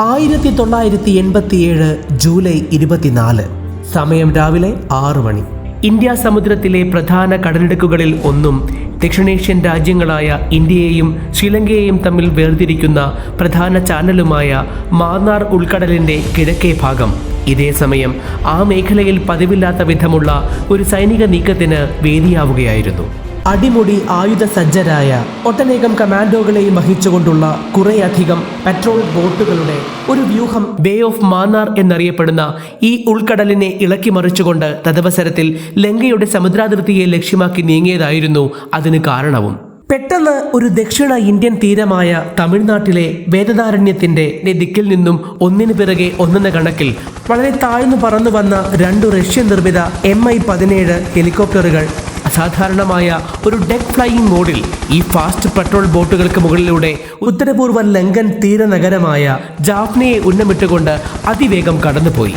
ആയിരത്തി തൊള്ളായിരത്തി എൺപത്തിയേഴ് ജൂലൈ ഇരുപത്തിനാല് സമയം രാവിലെ ആറ് മണി. ഇന്ത്യ സമുദ്രത്തിലെ പ്രധാന കടലിടുക്കുകളിൽ ഒന്നും ദക്ഷിണേഷ്യൻ രാജ്യങ്ങളായ ഇന്ത്യയെയും ശ്രീലങ്കയെയും തമ്മിൽ വേർതിരിക്കുന്ന പ്രധാന ചാനലുമായ മാന്നാർ ഉൾക്കടലിന്റെ കിഴക്കേ ഭാഗം. ഇതേസമയം ആ മേഖലയിൽ പതിവില്ലാത്ത വിധമുള്ള ഒരു സൈനിക നീക്കത്തിന് വേദിയാവുകയായിരുന്നു. അടിമുടി ആയുധ സജ്ജരായ ഒട്ടനേകം കമാൻഡോകളെയും വഹിച്ചുകൊണ്ടുള്ള കുറേയധികം പെട്രോൾ ബോട്ടുകളുടെ ഒരു വ്യൂഹം ബേ ഓഫ് മാന്നാർ എന്നറിയപ്പെടുന്ന ഈ ഉൾക്കടലിനെ ഇളക്കി മറിച്ചുകൊണ്ട് തദവസരത്തിൽ ലങ്കയുടെ സമുദ്രാതിർത്തിയെ ലക്ഷ്യമാക്കി നീങ്ങിയതായിരുന്നു അതിന് കാരണവും. പെട്ടെന്ന് ഒരു ദക്ഷിണ ഇന്ത്യൻ തീരമായ തമിഴ്നാട്ടിലെ വേദനാരണ്യത്തിന്റെ ദിക്കിൽ നിന്നും ഒന്നിനു പിറകെ ഒന്നെന്ന കണക്കിൽ വളരെ താഴ്ന്നു പറന്നു വന്ന രണ്ടു റഷ്യൻ നിർമ്മിത എം ഐ പതിനേഴ് ഹെലികോപ്റ്ററുകൾ അസാധാരണമായ ഒരു ഡെക് ഫ്ലൈയിങ് മോഡിൽ ഈ ഫാസ്റ്റ് പെട്രോൾ ബോട്ടുകൾക്ക് മുകളിലൂടെ ഉത്തരപൂർവ ലങ്കൻ തീരനഗരമായ ജാഫ്നയെ ഉന്നമിട്ടുകൊണ്ട് അതിവേഗം കടന്നുപോയി.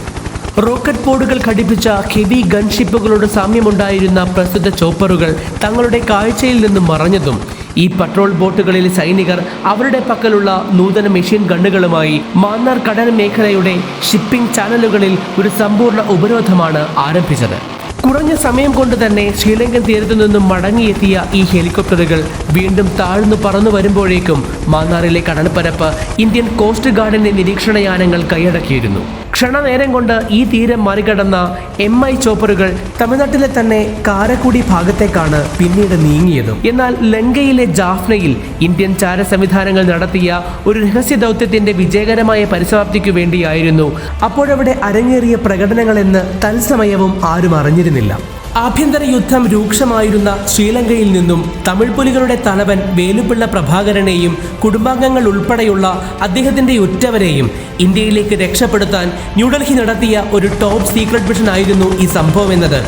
റോക്കറ്റ് ബോർഡുകൾ ഘടിപ്പിച്ച ഹെവി ഗൺഷിപ്പുകളോട് സാമ്യമുണ്ടായിരുന്ന പ്രസ്തുത ചോപ്പറുകൾ തങ്ങളുടെ കാഴ്ചയിൽ നിന്നും മറഞ്ഞതും ഈ പെട്രോൾ ബോട്ടുകളിൽ സൈനികർ അവരുടെ പക്കലുള്ള നൂതന മെഷീൻ ഗണ്ണുകളുമായി മാന്നാർ കടൽ മേഖലയുടെ ഷിപ്പിംഗ് ചാനലുകളിൽ ഒരു സമ്പൂർണ ഉപരോധമാണ് ആരംഭിച്ചത്. കുറഞ്ഞ സമയം കൊണ്ട് തന്നെ ശ്രീലങ്കൻ തീരത്തു നിന്നും മടങ്ങിയെത്തിയ ഈ ഹെലികോപ്റ്ററുകൾ വീണ്ടും താഴ്ന്നു പറന്നു വരുമ്പോഴേക്കും മാന്നാറിലെ കടൽപ്പരപ്പ് ഇന്ത്യൻ കോസ്റ്റ് ഗാർഡിന്റെ നിരീക്ഷണയാനങ്ങൾ കൈയടക്കിയിരുന്നു. ക്ഷണനേരം കൊണ്ട് ഈ തീരം മറികടന്ന എം ഐ ചോപ്പറുകൾ തമിഴ്നാട്ടിലെ തന്നെ കാരക്കുടി ഭാഗത്തേക്കാണ് പിന്നീട് നീങ്ങിയതും. എന്നാൽ ലങ്കയിലെ ജാഫ്നയിൽ ഇന്ത്യൻ ചാര സംവിധാനങ്ങൾ നടത്തിയ ഒരു രഹസ്യ ദൗത്യത്തിന്റെ വിജയകരമായ പരിസമാപ്തിക്കു വേണ്ടിയായിരുന്നു അപ്പോഴവിടെ അരങ്ങേറിയ പ്രകടനങ്ങളെന്ന് തത്സമയവും ആരും അറിഞ്ഞിരുന്നില്ല. ആഭ്യന്തര യുദ്ധം രൂക്ഷമായിരുന്ന ശ്രീലങ്കയിൽ നിന്നും തമിഴ് പുലികളുടെ തലവൻ വേലുപിള്ള പ്രഭാകരനെയും കുടുംബാംഗങ്ങൾ ഉൾപ്പെടെയുള്ള അദ്ദേഹത്തിന്റെ ഉറ്റവരെയും ഇന്ത്യയിലേക്ക് രക്ഷപ്പെടുത്താൻ ന്യൂഡൽഹി നടത്തിയ ഒരു ടോപ്പ് സീക്രട്ട് മിഷൻ ആയിരുന്നു ഈ സംഭവം എന്നത്.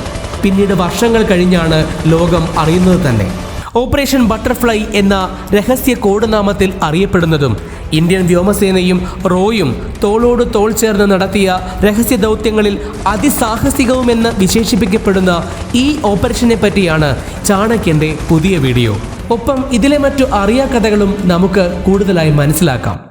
പിന്നീട് വർഷങ്ങൾ കഴിഞ്ഞാണ് ലോകം അറിയുന്നത് തന്നെ. ഓപ്പറേഷൻ ബട്ടർഫ്ലൈ എന്ന രഹസ്യ കോഡ് നാമത്തിൽ അറിയപ്പെടുന്നതും ഇന്ത്യൻ വ്യോമസേനയും റോയും തോളോട് തോൾ ചേർന്ന് നടത്തിയ രഹസ്യ ദൗത്യങ്ങളിൽ അതിസാഹസികവുമെന്ന് വിശേഷിപ്പിക്കപ്പെടുന്ന ഈ ഓപ്പറേഷനെ പറ്റിയാണ് ചാണക്യന്റെ പുതിയ വീഡിയോ. ഒപ്പം ഇതിലെ മറ്റു അറിയാ കഥകളും നമുക്ക് കൂടുതലായി മനസ്സിലാക്കാം.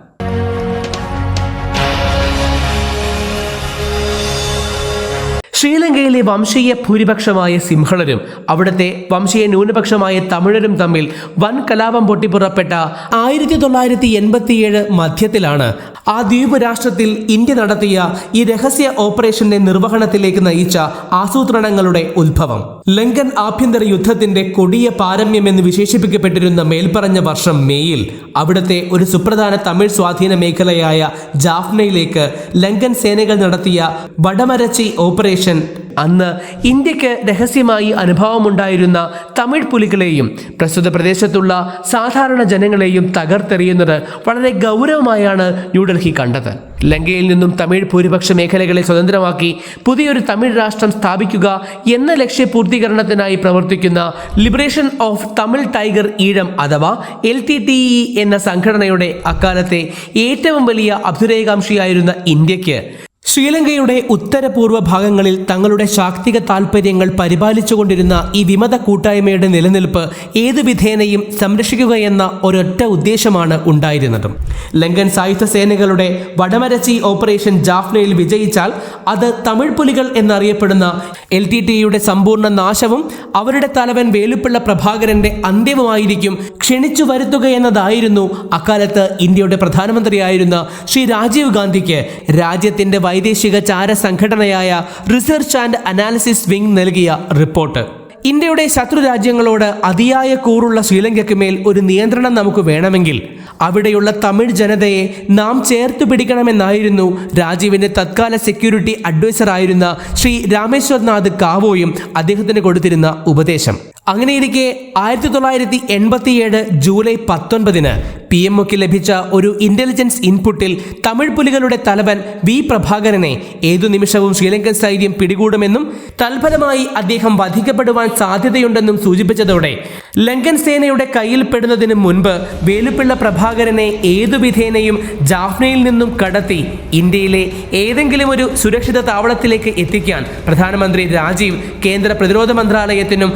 ശ്രീലങ്കയിലെ വംശീയ ഭൂരിപക്ഷമായ സിംഹളരും അവിടുത്തെ വംശീയ ന്യൂനപക്ഷമായ തമിഴരും തമ്മിൽ വൻ കലാപം പൊട്ടിപ്പുറപ്പെട്ട ആയിരത്തി തൊള്ളായിരത്തി എൺപത്തിയേഴ് മധ്യത്തിലാണ് ആ ദ്വീപ് രാഷ്ട്രത്തിൽ ഇന്ത്യ നടത്തിയ ഈ രഹസ്യ ഓപ്പറേഷന്റെ നിർവഹണത്തിലേക്ക് നയിച്ച ആസൂത്രണങ്ങളുടെ ഉത്ഭവം. ലങ്കൻ ആഭ്യന്തര യുദ്ധത്തിന്റെ കൊടിയ പാരമ്യം എന്ന് വിശേഷിപ്പിക്കപ്പെട്ടിരുന്ന മേൽപ്പറഞ്ഞ വർഷം മേയിൽ അവിടുത്തെ ഒരു സുപ്രധാന തമിഴ് സ്വാധീന മേഖലയായ ജാഫ്നയിലേക്ക് ലങ്കൻ സേനകൾ നടത്തിയ വടമരച്ചി ഓപ്പറേഷൻ അന്ന് ഇന്ത്യയ്ക്ക് രഹസ്യമായി അനുഭവമുണ്ടായിരുന്ന തമിഴ് പുലികളെയും പ്രസ്തുത പ്രദേശത്തുള്ള സാധാരണ ജനങ്ങളെയും തകർത്തെറിയുന്നത് വളരെ ഗൗരവമായാണ് ന്യൂഡൽഹി കണ്ടത്. ലങ്കയിൽ നിന്നും തമിഴ് ഭൂരിപക്ഷ മേഖലകളെ സ്വതന്ത്രമാക്കി പുതിയൊരു തമിഴ് രാഷ്ട്രം സ്ഥാപിക്കുക എന്ന ലക്ഷ്യപൂർത്തീകരണത്തിനായി പ്രവർത്തിക്കുന്ന liberation of Tamil tiger Eelam അഥവാ എൽ ടി ടി ഇ എന്ന സംഘടനയുടെ അക്കാലത്തെ ഏറ്റവും വലിയ അഭ്യുരേകാംക്ഷിയായിരുന്ന ഇന്ത്യയ്ക്ക് ശ്രീലങ്കയുടെ ഉത്തരപൂർവ ഭാഗങ്ങളിൽ തങ്ങളുടെ ശാക്തിക താൽപ്പര്യങ്ങൾ പരിപാലിച്ചുകൊണ്ടിരുന്ന ഈ വിമത കൂട്ടായ്മയുടെ നിലനിൽപ്പ് ഏതു വിധേനയും സംരക്ഷിക്കുകയെന്ന ഒരൊറ്റ ഉദ്ദേശമാണ് ഉണ്ടായിരുന്നത്. ലങ്കൻ സായുധ സേനകളുടെ വടമരച്ചി ഓപ്പറേഷൻ ജാഫ്നയിൽ വിജയിച്ചാൽ അത് തമിഴ് പുലികൾ എന്നറിയപ്പെടുന്ന എൽ ടി ടിയുടെ സമ്പൂർണ നാശവും അവരുടെ തലവൻ വേലുപ്പിള്ള പ്രഭാകരന്റെ അന്ത്യവുമായിരിക്കും ക്ഷണിച്ചു വരുത്തുകയെന്നതായിരുന്നു അക്കാലത്ത് ഇന്ത്യയുടെ പ്രധാനമന്ത്രിയായിരുന്ന ശ്രീ രാജീവ് ഗാന്ധിക്ക് രാജ്യത്തിന്റെ വൈദേശിക ചാര സംഘടനയായ റിസർച്ച് ആൻഡ് അനാലിസിസ് വിംഗ് നൽകിയ റിപ്പോർട്ട്. ഇന്ത്യയുടെ ശത്രു രാജ്യങ്ങളോട് അതിയായ കൂറുള്ള ശ്രീലങ്കയ്ക്ക് മേൽ ഒരു നിയന്ത്രണം നമുക്ക് വേണമെങ്കിൽ അവിടെയുള്ള തമിഴ് ജനതയെ നാം ചേർത്തു പിടിക്കണമെന്നായിരുന്നു രാജീവിന്റെ തത്കാല സെക്യൂരിറ്റി അഡ്വൈസറായിരുന്ന ശ്രീ രാമേശ്വർനാഥ് കാവോയും അദ്ദേഹത്തിന് കൊടുത്തിരുന്ന ഉപദേശം. അങ്ങനെയിരിക്കെ ആയിരത്തി തൊള്ളായിരത്തി എൺപത്തിയേഴ് ജൂലൈ പത്തൊൻപതിന് പി എം ഒക്ക് ലഭിച്ച ഒരു ഇന്റലിജൻസ് ഇൻപുട്ടിൽ തമിഴ് പുലികളുടെ തലവൻ വി പ്രഭാകരനെ ഏതു നിമിഷവും ശ്രീലങ്കൻ സൈന്യം പിടികൂടുമെന്നും തൽഫലമായി അദ്ദേഹം വധിക്കപ്പെടുവാൻ സാധ്യതയുണ്ടെന്നും സൂചിപ്പിച്ചതോടെ ലങ്കൻ സേനയുടെ കയ്യിൽ പെടുന്നതിന് മുൻപ് വേലുപ്പിള്ള പ്രഭാകരനെ ഏതു വിധേനയും ജാഫ്നയിൽ നിന്നും കടത്തി ഇന്ത്യയിലെ ഏതെങ്കിലും ഒരു സുരക്ഷിത താവളത്തിലേക്ക് എത്തിക്കാൻ പ്രധാനമന്ത്രി രാജീവ് കേന്ദ്ര പ്രതിരോധ മന്ത്രാലയത്തിനും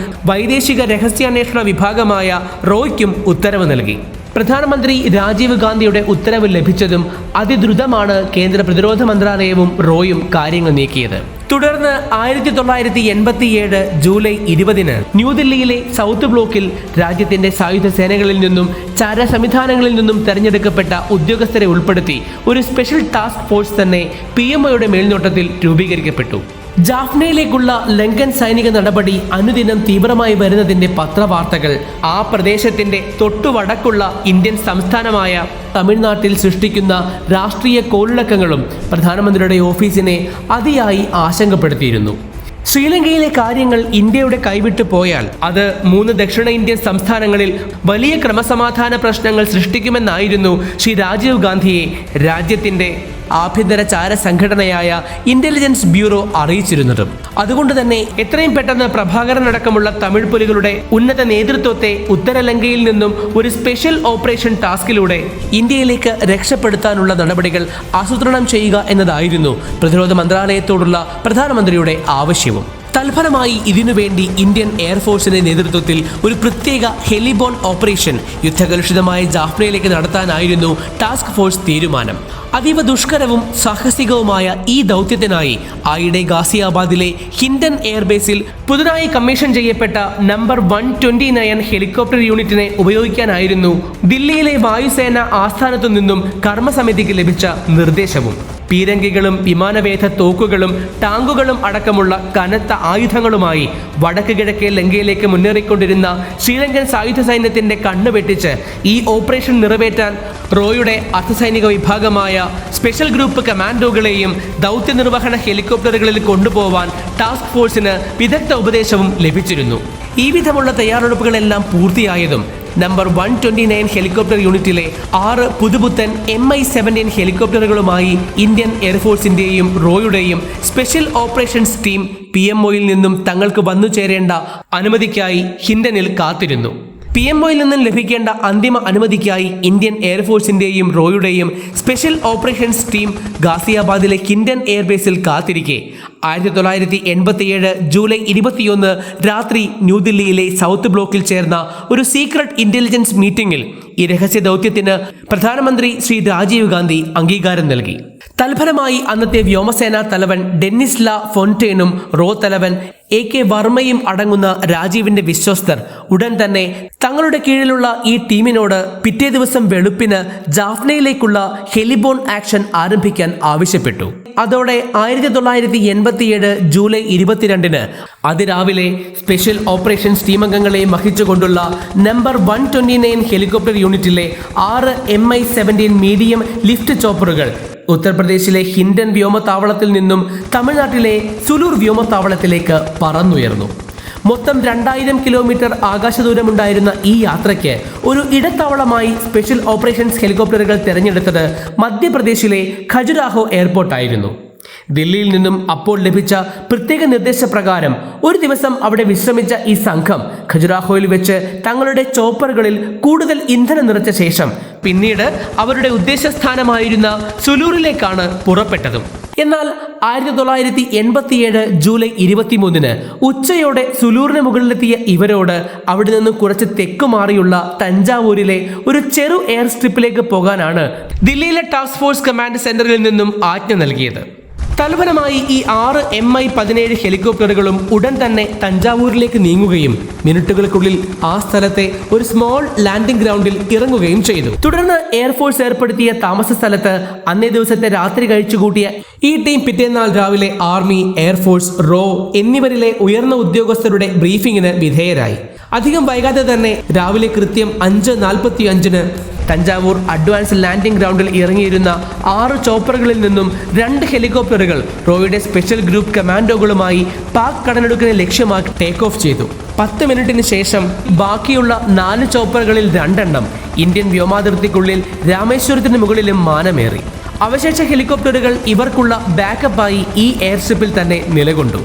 വൈദേശിക രഹസ്യാന്വേഷണ വിഭാഗമായ റോയ്ക്കും ഉത്തരവ് നൽകി. പ്രധാനമന്ത്രി രാജീവ് ഗാന്ധിയുടെ ഉത്തരവ് ലഭിച്ചതും അതിദ്രുതമാണ് കേന്ദ്ര പ്രതിരോധ മന്ത്രാലയവും റോയും കാര്യങ്ങൾ നീക്കിയത്. തുടർന്ന് ആയിരത്തി തൊള്ളായിരത്തി എൺപത്തിയേഴ് ജൂലൈ ഇരുപതിന് ന്യൂദില്ലിയിലെ സൗത്ത് ബ്ലോക്കിൽ രാജ്യത്തിന്റെ സായുധ സേനകളിൽ നിന്നും ചാര സംവിധാനങ്ങളിൽ നിന്നും തെരഞ്ഞെടുക്കപ്പെട്ട ഉദ്യോഗസ്ഥരെ ഉൾപ്പെടുത്തി ഒരു സ്പെഷ്യൽ ടാസ്ക് ഫോഴ്സ് തന്നെ പി മേൽനോട്ടത്തിൽ രൂപീകരിക്കപ്പെട്ടു. ജാഫ്നയിലേക്കുള്ള ലങ്കൻ സൈനിക നടപടി അനുദിനം തീവ്രമായി വരുന്നതിന്റെ പത്രവാർത്തകൾ. ആ പ്രദേശത്തിന്റെ തൊട്ടുവടക്കുള്ള ഇന്ത്യൻ സംസ്ഥാനമായ തമിഴ്നാട്ടിൽ സൃഷ്ടിക്കുന്ന രാഷ്ട്രീയ കോളിളക്കങ്ങളും പ്രധാനമന്ത്രിയുടെ ഓഫീസിനെ അതിയായി ആശങ്കപ്പെടുത്തിയിരുന്നു. ശ്രീലങ്കയിലെ കാര്യങ്ങൾ ഇന്ത്യയുടെ കൈവിട്ടു പോയാൽ അത് മൂന്ന് ദക്ഷിണേന്ത്യൻ സംസ്ഥാനങ്ങളിൽ വലിയ ക്രമസമാധാന പ്രശ്നങ്ങൾ സൃഷ്ടിക്കുമെന്നായിരുന്നു ശ്രീ രാജീവ് ഗാന്ധിയെ രാജ്യത്തിന്റെ ആഭ്യന്തര ചാര സംഘടനയായ ഇന്റലിജൻസ് ബ്യൂറോ അറിയിച്ചിരുന്നത്. അതുകൊണ്ട് തന്നെ എത്രയും പെട്ടെന്ന് പ്രഭാകരൻ അടക്കമുള്ള തമിഴ് പുലികളുടെ ഉന്നത നേതൃത്വത്തെ ഉത്തരലങ്കയിൽ നിന്നും ഒരു സ്പെഷ്യൽ ഓപ്പറേഷൻ ടാസ്കിലൂടെ ഇന്ത്യയിലേക്ക് രക്ഷപ്പെടുത്താനുള്ള നടപടികൾ ആസൂത്രണം ചെയ്യുക എന്നതായിരുന്നു പ്രതിരോധ മന്ത്രാലയത്തോടുള്ള പ്രധാനമന്ത്രിയുടെ ആവശ്യവും. തൽഫലമായി ഇതിനുവേണ്ടി ഇന്ത്യൻ എയർഫോഴ്സിന്റെ നേതൃത്വത്തിൽ ഒരു പ്രത്യേക ഹെലിബോൺ ഓപ്പറേഷൻ യുദ്ധകലുഷിതമായ ജാഫ്നയിലേക്ക് നടത്താനായിരുന്നു ടാസ്ക് ഫോഴ്സ് തീരുമാനം. അതീവ ദുഷ്കരവും സാഹസികവുമായ ഈ ദൗത്യത്തിനായി ആയിടെ ഗാസിയാബാദിലെ ഹിൻഡൻ എയർബേസിൽ പുതുതായി കമ്മീഷൻ ചെയ്യപ്പെട്ട number one twenty nine helicopter യൂണിറ്റിനെ ഉപയോഗിക്കാനായിരുന്നു ദില്ലിയിലെ വായുസേന ആസ്ഥാനത്തു നിന്നും കർമ്മസമിതിക്ക് ലഭിച്ച നിർദ്ദേശവും. പീരങ്കികളും വിമാനവേധ തോക്കുകളും ടാങ്കുകളും അടക്കമുള്ള കനത്ത ആയുധങ്ങളുമായി വടക്ക് കിഴക്കേ ലങ്കയിലേക്ക് മുന്നേറിക്കൊണ്ടിരുന്ന ശ്രീലങ്കൻ സായുധ സൈന്യത്തിന്റെ കണ്ണു വെട്ടിച്ച് ഈ ഓപ്പറേഷൻ നിറവേറ്റാൻ റോയുടെ അർദ്ധസൈനിക വിഭാഗമായ സ്പെഷ്യൽ ഗ്രൂപ്പ് കമാൻഡോകളെയും ദൗത്യ നിർവഹണ ഹെലികോപ്റ്ററുകളിൽ കൊണ്ടുപോവാൻ ടാസ്ക് ഫോഴ്സിന് വിദഗ്ധ ഉപദേശവും ലഭിച്ചിരുന്നു. ഈ വിധമുള്ള തയ്യാറെടുപ്പുകളെല്ലാം പൂർത്തിയായതും number one twenty nine helicopter യൂണിറ്റിലെ ആറ് പുതുപുത്തൻ എം ഐ സെവന്റീൻ ഹെലികോപ്റ്ററുകളുമായി ഇന്ത്യൻ എയർഫോഴ്സിന്റെയും റോയുടെയും സ്പെഷ്യൽ ഓപ്പറേഷൻസ് ടീം പി നിന്നും തങ്ങൾക്ക് വന്നു ചേരേണ്ട അനുമതിക്കായി ഹിൻഡനിൽ കാത്തിരുന്നു. പി എം ഒയിൽ നിന്നും ലഭിക്കേണ്ട അന്തിമ അനുമതിക്കായി ഇന്ത്യൻ എയർഫോഴ്സിന്റെയും റോയുടെയും സ്പെഷ്യൽ ഓപ്പറേഷൻസ് ടീം ഗാസിയാബാദിലെ കിൻഡൻ എയർബേസിൽ കാത്തിരിക്കെ. ആയിരത്തി തൊള്ളായിരത്തി എൺപത്തിയേഴ് ജൂലൈ ഇരുപത്തിയൊന്ന് രാത്രി ന്യൂദില്ലിയിലെ സൗത്ത് ബ്ലോക്കിൽ ചേർന്ന ഒരു സീക്രട്ട് ഇന്റലിജൻസ് മീറ്റിംഗിൽ ഈ രഹസ്യ ദൗത്യത്തിന് പ്രധാനമന്ത്രി ശ്രീ രാജീവ് ഗാന്ധി അംഗീകാരം നൽകി. തൽഫലമായി അന്നത്തെ വ്യോമസേനാ തലവൻ ഡെന്നിസ് ലാ ഫൊന്റേനും റോ തലവൻ എ കെ വർമ്മയും അടങ്ങുന്ന രാജീവിന്റെ വിശ്വസ്തർ ഉടൻ തന്നെ തങ്ങളുടെ കീഴിലുള്ള ഈ ടീമിനോട് പിറ്റേ ദിവസം വെളുപ്പിന് ജാഫ്നയിലേക്കുള്ള ഹെലിബോൺ ആക്ഷൻ ആരംഭിക്കാൻ ആവശ്യപ്പെട്ടു. അതോടെ ആയിരത്തി തൊള്ളായിരത്തി എൺപത്തിയേഴ് ജൂലൈ ഇരുപത്തിരണ്ടിന് അതിരാവിലെ സ്പെഷ്യൽ ഓപ്പറേഷൻസ് ടീമംഗങ്ങളെ വഹിച്ചുകൊണ്ടുള്ള number one twenty nine helicopter യൂണിറ്റിലെ ആറ് M I seventeen medium lift ചോപ്പറുകൾ. ഉത്തർപ്രദേശിലെ ഹിൻഡൻ വ്യോമത്താവളത്തിൽ നിന്നും തമിഴ്നാട്ടിലെ സുലൂർ വ്യോമത്താവളത്തിലേക്ക് പറന്നുയർന്നു. മൊത്തം രണ്ടായിരം കിലോമീറ്റർ ആകാശദൂരമുണ്ടായിരുന്ന ഈ യാത്രയ്ക്ക് ഒരു ഇടത്താവളമായി സ്പെഷ്യൽ ഓപ്പറേഷൻസ് ഹെലികോപ്റ്ററുകൾ തിരഞ്ഞെടുത്തത് മധ്യപ്രദേശിലെ ഖജുരാഹോ എയർപോർട്ടായിരുന്നു. ദില്ലിയിൽ നിന്നും അപ്പോൾ ലഭിച്ച പ്രത്യേക നിർദ്ദേശപ്രകാരം ഒരു ദിവസം അവിടെ വിശ്രമിച്ച ഈ സംഘം ഖജുരാഹോയിൽ വെച്ച് തങ്ങളുടെ ചോപ്പറുകളിൽ കൂടുതൽ ഇന്ധനം നിറച്ച ശേഷം പിന്നീട് അവരുടെ ഉദ്ദേശസ്ഥാനമായിരുന്ന സുലൂറിലേക്കാണ് പുറപ്പെട്ടതും. എന്നാൽ ആയിരത്തി തൊള്ളായിരത്തി എൺപത്തിയേഴ് ജൂലൈ ഇരുപത്തിമൂന്നിന് ഉച്ചയോടെ സുലൂറിന് മുകളിലെത്തിയ ഇവരോട് അവിടെ നിന്നും കുറച്ച് തെക്ക് മാറിയുള്ള തഞ്ചാവൂരിലെ ഒരു ചെറു എയർ സ്ട്രിപ്പിലേക്ക് പോകാനാണ് ദില്ലിയിലെ ടാസ്ക് ഫോഴ്സ് കമാൻഡ് സെന്ററിൽ നിന്നും ആജ്ഞ നൽകിയത്. തൽഫലമായി ഈ ആറ് എം ഐ പതിനേഴ് ഹെലികോപ്റ്ററുകളും ഉടൻ തന്നെ തഞ്ചാവൂരിലേക്ക് നീങ്ങുകയും മിനിറ്റുകൾക്കുള്ളിൽ ആ സ്ഥലത്തെ ഒരു സ്മോൾ ലാൻഡിംഗ് ഗ്രൗണ്ടിൽ ഇറങ്ങുകയും ചെയ്തു. തുടർന്ന് എയർഫോഴ്സ് ഏർപ്പെടുത്തിയ താമസ സ്ഥലത്ത് അന്നേ ദിവസത്തെ രാത്രി കഴിച്ചുകൂട്ടിയ ഈ ടീം പിറ്റേന്നാൾ രാവിലെ ആർമി എയർഫോഴ്സ് റോ എന്നിവരിലെ ഉയർന്ന ഉദ്യോഗസ്ഥരുടെ ബ്രീഫിംഗിന് വിധേയരായി. അധികം വൈകാതെ തന്നെ രാവിലെ കൃത്യം അഞ്ച് നാൽപ്പത്തി അഞ്ചിന് തഞ്ചാവൂർ അഡ്വാൻസ് ലാൻഡിംഗ് ഗ്രൗണ്ടിൽ ഇറങ്ങിയിരുന്ന ആറ് ചോപ്പറുകളിൽ നിന്നും രണ്ട് ഹെലികോപ്റ്ററുകൾ റോയുടെ സ്പെഷ്യൽ ഗ്രൂപ്പ് കമാൻഡോകളുമായി പാക് കടലെടുക്കിനെ ലക്ഷ്യമാക്കി ടേക്ക് ഓഫ് ചെയ്തു. പത്ത് മിനിറ്റിന് ശേഷം ബാക്കിയുള്ള നാല് ചോപ്പറുകളിൽ രണ്ടെണ്ണം ഇന്ത്യൻ വ്യോമാതിർത്തിക്കുള്ളിൽ രാമേശ്വരത്തിന് മുകളിലും മാനമേറി. അവശേഷ ഹെലികോപ്റ്ററുകൾ ഇവർക്കുള്ള ബാക്കപ്പായി ഈ എയർഷിപ്പിൽ തന്നെ നിലകൊണ്ടു.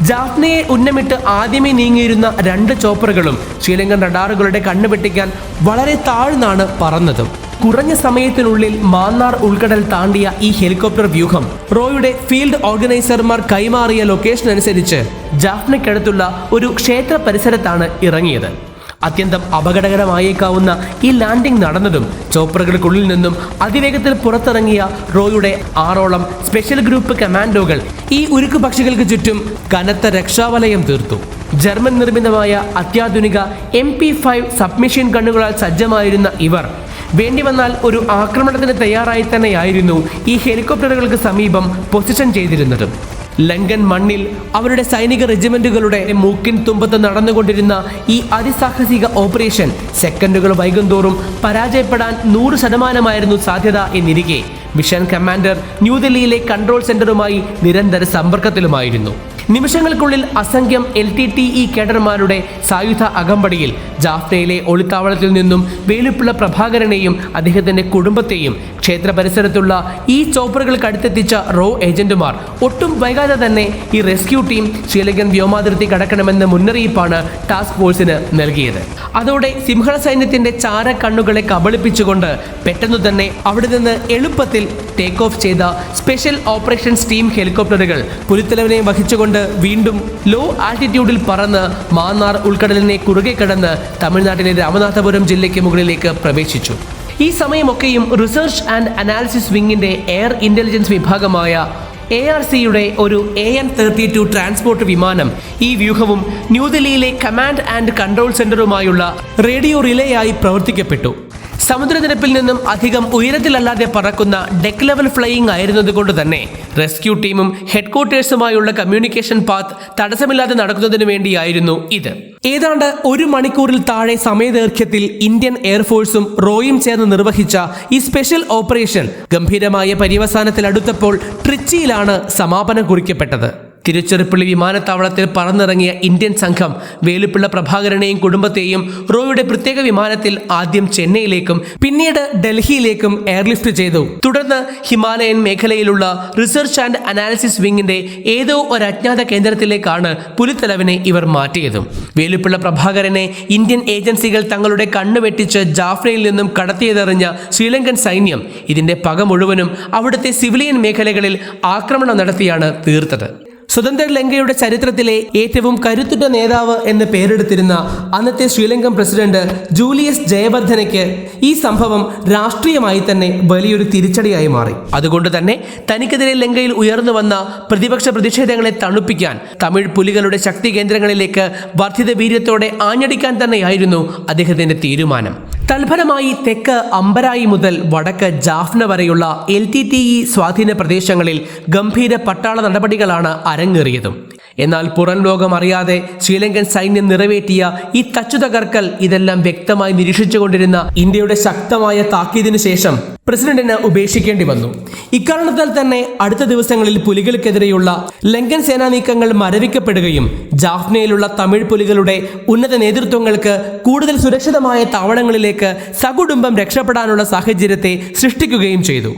ജാഫ്നയെ ഉന്നമിട്ട് ആദ്യമേ നീങ്ങിയിരുന്ന രണ്ട് ചോപ്പറുകളും ശ്രീലങ്കൻ റഡാറുകളുടെ കണ്ണു വെട്ടിക്കാൻ വളരെ താഴ്ന്നാണ് പറന്നതും. കുറഞ്ഞ സമയത്തിനുള്ളിൽ മാന്നാർ ഉൾക്കടൽ താണ്ടിയ ഈ ഹെലികോപ്റ്റർ വ്യൂഹം റോയുടെ ഫീൽഡ് ഓർഗനൈസർമാർ കൈമാറിയ ലൊക്കേഷൻ അനുസരിച്ച് ജാഫ്നയ്ക്കടുത്തുള്ള ഒരു ക്ഷേത്ര പരിസരത്താണ് ഇറങ്ങിയത്. അത്യന്തം അപകടകരമായേക്കാവുന്ന ഈ ലാൻഡിംഗ് നടന്നതും ചോപ്പറുകൾക്കുള്ളിൽ നിന്നും അതിവേഗത്തിൽ പുറത്തിറങ്ങിയ റോയുടെ ആറോളം സ്പെഷ്യൽ ഗ്രൂപ്പ് കമാൻഡോകൾ ഈ ഉരുക്കു പക്ഷികൾക്ക് ചുറ്റും കനത്ത രക്ഷാവലയം തീർത്തു. ജർമ്മൻ നിർമ്മിതമായ അത്യാധുനിക എം പി ഫൈവ് സബ്മിഷൻ കണ്ണുകളാൽ സജ്ജമായിരുന്ന ഇവർ വേണ്ടി വന്നാൽ ഒരു ആക്രമണത്തിന് തയ്യാറായി തന്നെയായിരുന്നു ഈ ഹെലികോപ്റ്ററുകൾക്ക് സമീപം പൊസിഷൻ ചെയ്തിരുന്നത്. ലങ്കൻ മണ്ണിൽ അവരുടെ സൈനിക റെജിമെന്റുകളുടെ മൂക്കിൻ തുമ്പത്ത് നടന്നുകൊണ്ടിരുന്ന ഈ അതിസാഹസിക ഓപ്പറേഷൻ സെക്കൻഡുകൾ വൈകുന്തോറും പരാജയപ്പെടാൻ നൂറ് ശതമാനമായിരുന്നു സാധ്യത എന്നിരിക്കെ. മിഷൻ കമാൻഡർ ന്യൂഡൽഹിയിലെ കൺട്രോൾ സെന്ററുമായി നിരന്തര സമ്പർക്കത്തിലുമായിരുന്നു. നിമിഷങ്ങൾക്കുള്ളിൽ അസംഖ്യം എൽ ടി ടി ഇ കേഡർമാരുടെ സായുധ അകമ്പടിയിൽ ജാഫ്നയിലെ ഒളിത്താവളത്തിൽ നിന്നും വേലുപ്പിള്ള പ്രഭാകരനെയും അദ്ദേഹത്തിന്റെ കുടുംബത്തെയും ക്ഷേത്ര പരിസരത്തുള്ള ഈ ചോപ്പറുകൾക്ക് അടുത്തെത്തിച്ച റോ ഏജന്റുമാർ ഒട്ടും വൈകാതെ തന്നെ ഈ റെസ്ക്യൂ ടീം ശ്രീലങ്കൻ വ്യോമാതിർത്തി കടക്കണമെന്ന മുന്നറിയിപ്പാണ് ടാസ്ക് ഫോഴ്സിന് നൽകിയത്. അതോടെ സിംഹള സൈന്യത്തിന്റെ ചാര കണ്ണുകളെ കബളിപ്പിച്ചുകൊണ്ട് പെട്ടെന്നു തന്നെ അവിടെ നിന്ന് എളുപ്പത്തിൽ ടേക്ക് ഓഫ് ചെയ്ത സ്പെഷ്യൽ ഓപ്പറേഷൻസ് ടീം ഹെലികോപ്റ്ററുകൾ പുലിത്തലവനെ വഹിച്ചുകൊണ്ട് വീണ്ടും ലോ ആൾട്ടിറ്റ്യൂഡിൽ പറന്ന് മാന്നാർ ഉൾക്കടലിനെ കുറുകെ കടന്ന് തമിഴ്നാട്ടിലെ രാമനാഥപുരം ജില്ലയ്ക്ക് മുകളിലേക്ക് പ്രവേശിച്ചു. ഈ സമയമൊക്കെയും റിസർച്ച് ആൻഡ് അനാലിസിസ് വിങ്ങിന്റെ എയർ ഇന്റലിജൻസ് വിഭാഗമായ എ ആർ സിയുടെ ഒരു A N thirty two transport വിമാനം ഈ വ്യൂഹവും ന്യൂഡൽഹിയിലെ കമാൻഡ് ആൻഡ് കൺട്രോൾ സെന്ററുമായുള്ള റേഡിയോ റിലേ ആയി പ്രവർത്തിക്കപ്പെട്ടു. സമുദ്രനിരപ്പിൽ നിന്നും അധികം ഉയരത്തിലല്ലാതെ പറക്കുന്ന ഡെക്ക് ലെവൽ ഫ്ലൈയിങ് ആയിരുന്നതുകൊണ്ട് തന്നെ റെസ്ക്യൂ ടീമും ഹെഡ്ക്വാർട്ടേഴ്സുമായുള്ള കമ്മ്യൂണിക്കേഷൻ പാത്ത് തടസ്സമില്ലാതെ നടക്കുന്നതിന് വേണ്ടിയായിരുന്നു ഇത്. ഏതാണ്ട് ഒരു മണിക്കൂറിൽ താഴെ സമയദൈർഘ്യത്തിൽ ഇന്ത്യൻ എയർഫോഴ്സും റോയും ചേർന്ന് നിർവഹിച്ച ഈ സ്പെഷ്യൽ ഓപ്പറേഷൻ ഗംഭീരമായ പര്യവസാനത്തിലടുത്തപ്പോൾ ട്രിച്ചിയിലാണ് സമാപനം കുറിക്കപ്പെട്ടത്. തിരുച്ചിറപ്പള്ളി വിമാനത്താവളത്തിൽ പറന്നിറങ്ങിയ ഇന്ത്യൻ സംഘം വേലുപ്പിള്ള പ്രഭാകരനെയും കുടുംബത്തെയും റോയുടെ പ്രത്യേക വിമാനത്തിൽ ആദ്യം ചെന്നൈയിലേക്കും പിന്നീട് ഡൽഹിയിലേക്കും എയർലിഫ്റ്റ് ചെയ്തു. തുടർന്ന് ഹിമാലയൻ മേഖലയിലുള്ള റിസർച്ച് ആൻഡ് അനാലിസിസ് വിങ്ങിന്റെ ഏതോ ഒരു അജ്ഞാത കേന്ദ്രത്തിലേക്കാണ് പുലിത്തലവിനെ ഇവർ മാറ്റിയത്. വേലുപ്പിള്ള പ്രഭാകരനെ ഇന്ത്യൻ ഏജൻസികൾ തങ്ങളുടെ കണ്ണു വെട്ടിച്ച് ജാഫ്നയിൽ നിന്നും കടത്തിയതെറിഞ്ഞ ശ്രീലങ്കൻ സൈന്യം ഇതിന്റെ പക മുഴുവനും അവിടുത്തെ സിവിലിയൻ മേഖലകളിൽ ആക്രമണം നടത്തിയാണ് തീർത്തത്. സ്വതന്ത്ര ലങ്കയുടെ ചരിത്രത്തിലെ ഏറ്റവും കരുത്തുറ്റ നേതാവ് എന്ന് പേരെടുത്തിരുന്ന അന്നത്തെ ശ്രീലങ്കൻ പ്രസിഡന്റ് ജൂലിയസ് ജയവർദ്ധനയ്ക്ക് ഈ സംഭവം രാഷ്ട്രീയമായി തന്നെ വലിയൊരു തിരിച്ചടിയായി മാറി. അതുകൊണ്ട് തന്നെ തനിക്കെതിരെ ലങ്കയിൽ ഉയർന്നു വന്ന പ്രതിപക്ഷ പ്രതിഷേധങ്ങളെ തണുപ്പിക്കാൻ തമിഴ് പുലികളുടെ ശക്തി കേന്ദ്രങ്ങളിലേക്ക് വർദ്ധിത വീര്യത്തോടെ ആഞ്ഞടിക്കാൻ തന്നെയായിരുന്നു അദ്ദേഹത്തിന്റെ തീരുമാനം. തൽഫലമായി തെക്ക് അമ്പരായി മുതൽ വടക്ക് ജാഫ്ന വരെയുള്ള എൽ ടി ടി ഇ സ്വാധീന പ്രദേശങ്ങളിൽ ഗംഭീര പട്ടാള നടപടികളാണ് അരങ്ങേറിയതും. എന്നാൽ പുറം ലോകം അറിയാതെ ശ്രീലങ്കൻ സൈന്യം നിറവേറ്റിയ ഈ തച്ചു തകർക്കൽ ഇതെല്ലാം വ്യക്തമായി നിരീക്ഷിച്ചുകൊണ്ടിരുന്ന ഇന്ത്യയുടെ ശക്തമായ താക്കീതിനു ശേഷം പ്രസിഡന്റിന് ഉപേക്ഷിക്കേണ്ടി വന്നു. ഇക്കാരണത്താൽ തന്നെ അടുത്ത ദിവസങ്ങളിൽ പുലികൾക്കെതിരെയുള്ള ലങ്കൻ സേനാ നീക്കങ്ങൾ മരവിക്കപ്പെടുകയും ജാഫ്നയിലുള്ള തമിഴ് പുലികളുടെ ഉന്നത നേതൃത്വങ്ങൾക്ക് കൂടുതൽ സുരക്ഷിതമായ താവളങ്ങളിലേക്ക് സകുടുംബം രക്ഷപ്പെടാനുള്ള സാഹചര്യത്തെ സൃഷ്ടിക്കുകയും ചെയ്തു.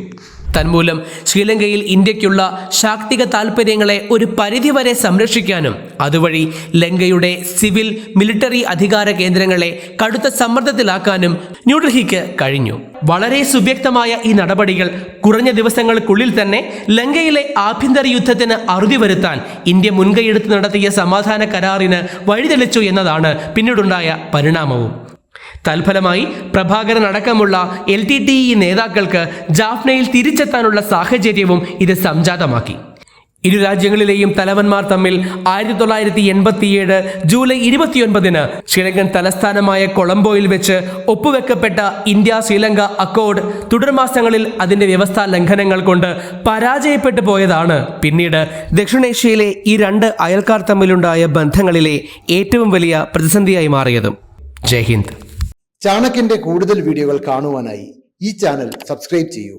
തന്മൂലം ശ്രീലങ്കയിൽ ഇന്ത്യയ്ക്കുള്ള ശാക്തിക താൽപ്പര്യങ്ങളെ ഒരു പരിധിവരെ സംരക്ഷിക്കാനും അതുവഴി ലങ്കയുടെ സിവിൽ മിലിറ്ററി അധികാര കേന്ദ്രങ്ങളെ കടുത്ത സമ്മർദ്ദത്തിലാക്കാനും ന്യൂഡൽഹിക്ക് കഴിഞ്ഞു. വളരെ സുവ്യക്തമായ ഈ നടപടികൾ കുറഞ്ഞ ദിവസങ്ങൾക്കുള്ളിൽ തന്നെ ലങ്കയിലെ ആഭ്യന്തര യുദ്ധത്തിന് അറുതി വരുത്താൻ ഇന്ത്യ മുൻകൈയെടുത്ത് നടത്തിയ സമാധാന കരാറിന് വഴിതെളിച്ചു എന്നതാണ് പിന്നീടുണ്ടായ പരിണാമവും. തൽഫലമായി പ്രഭാകരൻ അടക്കമുള്ള എൽ ടി ടി ഇ നേതാക്കൾക്ക് ജാഫ്നയിൽ തിരിച്ചെത്താനുള്ള സാഹചര്യവും ഇത് സംജാതമാക്കി. ഇരു രാജ്യങ്ങളിലെയും തലവന്മാർ തമ്മിൽ ആയിരത്തി തൊള്ളായിരത്തി എൺപത്തിയേഴ് ജൂലൈ ഇരുപത്തിയൊൻപതിന് ശ്രീലങ്കൻ തലസ്ഥാനമായ കൊളംബോയിൽ വെച്ച് ഒപ്പുവെക്കപ്പെട്ട ഇന്ത്യ ശ്രീലങ്ക അക്കോർഡ് തുടർമാസങ്ങളിൽ അതിന്റെ വ്യവസ്ഥാ ലംഘനങ്ങൾ കൊണ്ട് പരാജയപ്പെട്ടു പോയതാണ്. പിന്നീട് ദക്ഷിണേഷ്യയിലെ ഈ രണ്ട് അയൽക്കാർ തമ്മിലുണ്ടായ ബന്ധങ്ങളിലെ ഏറ്റവും വലിയ പ്രതിസന്ധിയായി മാറിയതും. ജയ് ഹിന്ദ്. ചാണക്യന്റെ കൂടുതൽ വീഡിയോകൾ കാണുവാനായി ഈ ചാനൽ സബ്സ്ക്രൈബ് ചെയ്യൂ.